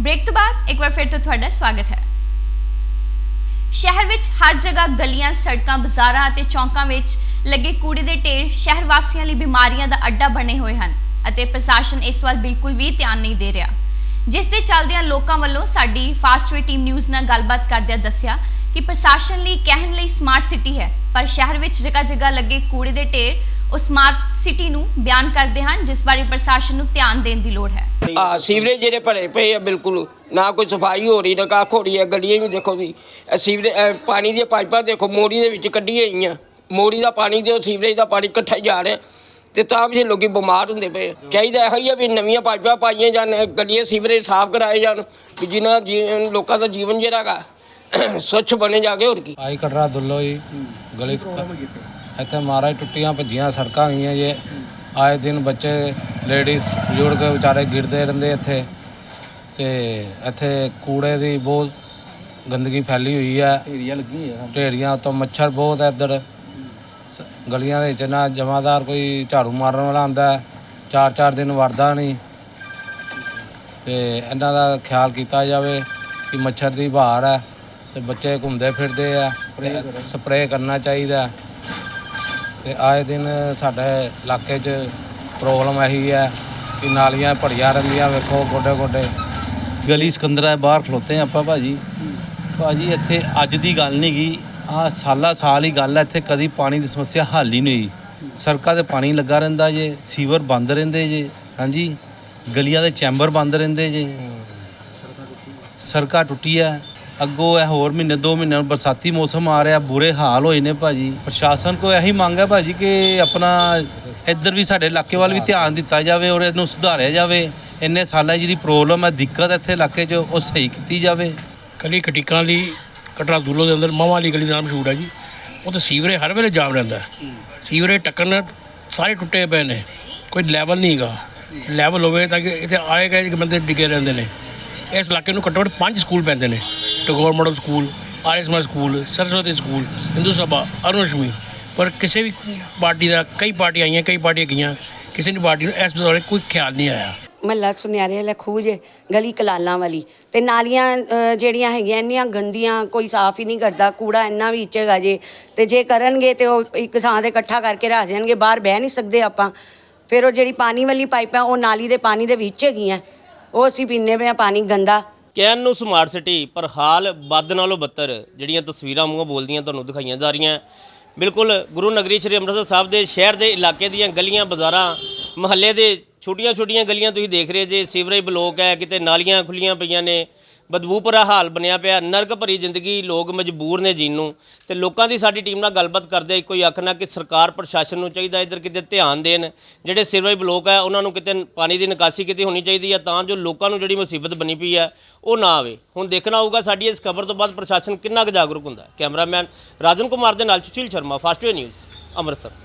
Break ਤੋਂ ਬਾਅਦ ਇੱਕ ਵਾਰ ਫਿਰ ਤੋਂ ਤੁਹਾਡਾ ਸਵਾਗਤ ਹੈ। ਸ਼ਹਿਰ ਵਿੱਚ ਹਰ ਜਗ੍ਹਾ ਗਲੀਆਂ, ਸੜਕਾਂ, ਬਾਜ਼ਾਰਾਂ ਅਤੇ ਚੌਂਕਾਂ ਵਿੱਚ ਲੱਗੇ ਕੂੜੇ ਦੇ ਢੇਰ ਸ਼ਹਿਰ ਵਾਸੀਆਂ ਲਈ ਬਿਮਾਰੀਆਂ ਦਾ ਅੱਡਾ ਬਣੇ ਹੋਏ ਹਨ ਅਤੇ ਪ੍ਰਸ਼ਾਸਨ ਇਸ ਵੱਲ ਬਿਲਕੁਲ ਵੀ ਧਿਆਨ ਨਹੀਂ ਦੇ ਰਿਹਾ। ਜਿਸ ਦੇ ਚੱਲਦਿਆਂ ਲੋਕਾਂ ਵੱਲੋਂ ਸਾਡੀ ਫਾਸਟਵੇ ਟੀਮ ਨਿਊਜ਼ ਨਾਲ ਗੱਲਬਾਤ ਕਰਦਿਆਂ ਦੱਸਿਆ ਕਿ ਪ੍ਰਸ਼ਾਸਨ ਲਈ ਕਹਿਣ ਲਈ ਸਮਾਰਟ ਸਿਟੀ ਹੈ, ਪਰ ਸ਼ਹਿਰ ਵਿੱਚ ਜਗ੍ਹਾ ਜਗ੍ਹਾ ਲੱਗੇ ਕੂੜੇ ਦੇ ਢੇਰ ਉਹ ਸਮਾਰਟ ਸਿਟੀ ਨੂੰ ਬਿਆਨ ਕਰਦੇ ਹਨ ਜਿਸ ਬਾਰੇ ਪ੍ਰਸ਼ਾਸਨ ਨੂੰ ਧਿਆਨ ਦੇਣ ਦੀ ਲੋੜ ਹੈ। ਆ ਸੀਵਰੇਜ ਜਿਹੜੇ ਭਰੇ ਪਏ ਆ ਬਿਲਕੁਲ ਨਾ ਕੋਈ ਸਫ਼ਾਈ ਹੋ ਰਹੀ ਨਾ ਕੱਖ ਹੋ ਰਹੀ ਹੈ ਗਲੀਆਂ ਵੀ ਦੇਖੋ ਤੁਸੀਂ ਇਹ ਸੀਵਰੇਜ ਇਹ ਪਾਣੀ ਦੀਆਂ ਪਾਈਪਾਂ ਦੇਖੋ ਮੋਰੀ ਦੇ ਵਿੱਚ ਕੱਢੀਆਂ ਹੋਈਆਂ ਮੋਰੀ ਦਾ ਪਾਣੀ ਤੇ ਉਹ ਸੀਵਰੇਜ ਦਾ ਪਾਣੀ ਇਕੱਠਾ ਹੀ ਜਾ ਰਿਹਾ। ਤੇ ਤਾਂ ਵੀ ਲੋਕੀ ਬਿਮਾਰ ਹੁੰਦੇ ਪਏ ਆ। ਚਾਹੀਦਾ ਇਹੋ ਹੀ ਆ ਵੀ ਨਵੀਆਂ ਪਾਈਪਾਂ ਪਾਈਆਂ ਜਾਣ ਗਲੀਆਂ ਸੀਵਰੇਜ ਸਾਫ਼ ਕਰਾਏ ਜਾਣ ਵੀ ਜਿਨ੍ਹਾਂ ਜੀ- ਲੋਕਾਂ ਦਾ ਜੀਵਨ ਜਿਹੜਾ ਹੈਗਾ ਸਵੱਛ ਬਣੇ ਜਾ ਕੇ ਹੋਰ ਕੀ। ਆਈ ਕਟਰਾ ਦੁੱਲੋ ਜੀ ਗਲੀ ਸ- ਇੱਥੇ ਮਹਾਰਾਜ ਟੁੱਟੀਆਂ ਭੱਜੀਆਂ ਸੜਕਾਂ ਹੋਈਆਂ ਜੇ। ਆਏ ਦਿਨ ਬੱਚੇ ਲੇਡੀਜ਼ ਬਜ਼ੁਰਗ ਵਿਚਾਰੇ ਗਿਰਦੇ ਰਹਿੰਦੇ ਇੱਥੇ। ਤੇ ਇੱਥੇ ਕੂੜੇ ਦੀ ਬਹੁਤ ਗੰਦਗੀ ਫੈਲੀ ਹੋਈ ਹੈ ਢੇਰੀਆਂ ਤੋਂ ਮੱਛਰ ਬਹੁਤ ਹੈ ਇੱਧਰ। ਸ- ਗਲੀਆਂ ਦੇ ਵਿੱਚ ਨਾ ਜਮਾਦਾਰ ਕੋਈ ਝਾੜੂ ਮਾਰਨ ਵਾਲਾ ਆਂਦਾ ਚਾਰ ਚਾਰ ਦਿਨ ਵਰਦਾ ਨਹੀਂ। ਤੇ ਇਹਨਾਂ ਦਾ ਖਿਆਲ ਕੀਤਾ ਜਾਵੇ ਕਿ ਮੱਛਰ ਦੀ ਬਹਾਰ ਹੈ। ਤੇ ਬੱਚੇ ਘੁੰਮਦੇ ਫਿਰਦੇ ਆ। ਸਪਰੇਅ ਕਰਨਾ ਚਾਹੀਦਾ ਤੇ ਆਏ ਦਿਨ ਸਾਡੇ ਇਲਾਕੇ 'ਚ ਪ੍ਰੋਬਲਮ ਇਹੀ ਹੈ ਕਿ ਨਾਲੀਆਂ ਭੜੀਆਂ ਰਹਿੰਦੀਆਂ ਵੇਖੋ ਗੋਡੇ ਗੋਡੇ। ਗਲੀ ਸਿਕੰਦਰਾ ਹੈ, ਬਾਹਰ ਖਲੋਤੇ ਹਾਂ ਆਪਾਂ ਭਾਜੀ। ਭਾਜੀ ਇੱਥੇ ਅੱਜ ਦੀ ਗੱਲ ਨਹੀਂ ਗੀ। ਆ ਸਾਲਾ ਸਾਲ ਹੀ ਗੱਲ ਹੈ ਇੱਥੇ ਕਦੀ ਪਾਣੀ ਦੀ ਸਮੱਸਿਆ ਹੱਲ ਹੀ ਨਹੀਂ ਸੜਕਾਂ ਤੇ ਪਾਣੀ ਲੱਗਾ ਰਹਿੰਦਾ ਜੇ ਸੀਵਰ ਬੰਦ ਰਹਿੰਦੇ ਜੇ ਹਾਂਜੀ? ਗਲੀਆਂ ਦੇ ਚੈਂਬਰ ਬੰਦ ਰਹਿੰਦੇ ਜੇ। ਸੜਕਾਂ ਟੁੱਟੀਆਂ ਅੱਗੋਂ ਇਹ ਹੋਰ ਮਹੀਨੇ ਦੋ ਮਹੀਨਿਆਂ ਨੂੰ ਬਰਸਾਤੀ ਮੌਸਮ ਆ ਰਿਹਾ ਬੁਰੇ ਹਾਲ ਹੋਏ ਨੇ ਭਾਜੀ। ਪ੍ਰਸ਼ਾਸਨ ਕੋ ਇਹੀ ਮੰਗ ਹੈ ਭਾਜੀ ਕਿ ਆਪਣਾ ਇੱਧਰ ਵੀ ਸਾਡੇ ਇਲਾਕੇ ਵੱਲ ਵੀ ਧਿਆਨ ਦਿੱਤਾ ਜਾਵੇ ਔਰ ਇਹਨੂੰ ਸੁਧਾਰਿਆ ਜਾਵੇ। ਇੰਨੇ ਸਾਲਾਂ ਜਿਹੜੀ ਪ੍ਰੋਬਲਮ ਹੈ ਦਿੱਕਤ ਇੱਥੇ ਇਲਾਕੇ 'ਚ ਉਹ ਸਹੀ ਕੀਤੀ ਜਾਵੇ। ਗਲੀ ਕਟੀਕਾਂ ਲਈ ਕਟਰਾ ਦੂਲੋ ਦੇ ਅੰਦਰ ਮਾਵਾਂ ਵਾਲੀ ਗਲੀ ਦਾ ਨਾਮ ਮਸ਼ਹੂਰ ਹੈ ਜੀ। ਉਹ ਤੇ ਸੀਵਰੇ ਹਰ ਵੇਲੇ ਜਾਮ ਰਹਿੰਦਾ। ਸੀਵਰੇ ਟੱਕਣ ਸਾਰੇ ਟੁੱਟੇ ਪਏ ਨੇ ਕੋਈ ਲੈਵਲ ਨਹੀਂ ਹੈਗਾ। ਲੈਵਲ ਹੋਵੇ ਤਾਂ ਕਿ ਇੱਥੇ ਆਏ ਗਏ ਬੰਦੇ ਡਿੱਗੇ ਰਹਿੰਦੇ ਨੇ। ਇਸ ਇਲਾਕੇ ਨੂੰ ਘੱਟੋ ਘੱਟ ਪੰਜ ਸਕੂਲ ਪੈਂਦੇ ਨੇ। Tagore model school RSM school Saraswati school Hindu Sabha ਅਰੁਣਸ਼ਮੀ ਪਰ ਕਿਸੇ ਵੀ ਪਾਰਟੀ ਦਾ ਕਈ ਪਾਰਟੀ ਆਈਆਂ, ਕਈ ਪਾਰਟੀਆਂ ਗਈਆਂ, ਕਿਸੇ ਦੀ ਪਾਰਟੀ ਨੂੰ ਇਸ ਬਾਰੇ ਕੋਈ ਖਿਆਲ ਨਹੀਂ ਆਇਆ। ਮਹੱਲਾ ਸੁਨਿਆਰੇ ਵਾਲਾ ਖੂਹ ਗਲੀ ਕਲਾਲਾਂ ਵਾਲੀ। ਤੇ ਨਾਲੀਆਂ ਜਿਹੜੀਆਂ ਹੈਗੀਆਂ, ਇੰਨੀਆਂ ਗੰਦੀਆਂ, ਕੋਈ ਸਾਫ਼ ਹੀ ਨਹੀਂ ਕਰਦਾ, ਕੂੜਾ ਇੰਨਾ ਵੀ ਵਿੱਚ ਜੇ। ਤੇ ਜੇ ਕਰਨਗੇ ਤੇ ਉਹ ਇੱਕ ਥਾਂ ਤੇ ਇਕੱਠਾ ਕਰਕੇ ਰੱਖ ਜਾਣਗੇ ਬਾਹਰ ਬਹਿ ਨਹੀਂ ਸਕਦੇ ਆਪਾਂ। ਫਿਰ ਉਹ ਜਿਹੜੀ ਪਾਣੀ ਵਾਲੀ ਪਾਈਪਾਂ ਉਹ ਨਾਲੀ ਦੇ ਪਾਣੀ ਦੇ ਵਿੱਚ ਹੈਗੀਆਂ। ਉਹ ਅਸੀਂ ਪੀਂਦੇ ਪਏ ਹਾਂ ਪਾਣੀ ਗੰਦਾ। ਕਹਿਣ ਨੂੰ ਸਮਾਰਟ ਸਿਟੀ ਪਰ ਹਾਲ ਵੱਧ ਨਾਲੋਂ ਬੱਤਰ, ਜਿਹੜੀਆਂ ਤਸਵੀਰਾਂ ਮੂੰਹੋਂ ਬੋਲਦੀਆਂ ਤੁਹਾਨੂੰ ਦਿਖਾਈਆਂ ਜਾ ਰਹੀਆਂ। ਬਿਲਕੁਲ ਗੁਰੂ ਨਗਰੀ ਸ੍ਰੀ ਅੰਮ੍ਰਿਤਸਰ ਸਾਹਿਬ ਦੇ ਸ਼ਹਿਰ ਦੇ ਇਲਾਕੇ ਦੀਆਂ ਗਲੀਆਂ, ਬਾਜ਼ਾਰਾਂ, ਮਹੱਲੇ ਦੇ ਛੋਟੀਆਂ-ਛੋਟੀਆਂ ਗਲੀਆਂ ਤੁਸੀਂ ਦੇਖ ਰਹੇ ਜੇ, ਸੀਵਰੇਜ ਬਲੋਕ ਹੈ, ਕਿਤੇ ਨਾਲੀਆਂ ਖੁੱਲੀਆਂ ਪਈਆਂ ਨੇ। ਬਦਬੂ ਭਰਾ ਹਾਲ ਬਣਿਆ ਪਿਆ, ਨਰਕ ਭਰੀ ਜ਼ਿੰਦਗੀ ਲੋਕ ਮਜਬੂਰ ਨੇ ਜੀਣ ਨੂੰ ਤੇ ਲੋਕਾਂ ਦੀ ਸਾਡੀ ਟੀਮ ਨਾਲ ਗੱਲਬਾਤ ਕਰਦੇ ਕੋਈ ਆਖਣਾ ਕਿ ਸਰਕਾਰ ਪ੍ਰਸ਼ਾਸਨ ਨੂੰ ਚਾਹੀਦਾ, ਇਧਰ ਕਿਤੇ ਧਿਆਨ ਦੇਣ, ਜਿਹੜੇ ਸਿਰਵਾਈ ਬਲੋਕ ਹੈ, ਉਹਨਾਂ ਨੂੰ ਕਿਤੇ ਪਾਣੀ ਦੀ ਨਿਕਾਸੀ ਕਿਤੇ ਹੋਣੀ ਚਾਹੀਦੀ ਹੈ, ਤਾਂ ਜੋ ਲੋਕਾਂ ਨੂੰ ਜਿਹੜੀ ਮੁਸੀਬਤ ਬਣੀ ਪਈ ਹੈ, ਉਹ ਨਾ ਆਵੇ। ਹੁਣ ਦੇਖਣਾ ਹੋਊਗਾ ਸਾਡੀ ਇਸ ਖਬਰ ਤੋਂ ਬਾਅਦ ਪ੍ਰਸ਼ਾਸਨ ਕਿੰਨਾ ਕੁ ਜਾਗਰੂਕ ਹੁੰਦਾ ਕੈਮਰਾਮੈਨ ਰਾਜਨ ਕੁਮਾਰ ਦੇ ਨਾਲ ਸੁਸ਼ੀਲ ਸ਼ਰਮਾ ਫਾਸਟਵੇ ਨਿਊਜ਼, ਅੰਮ੍ਰਿਤਸਰ।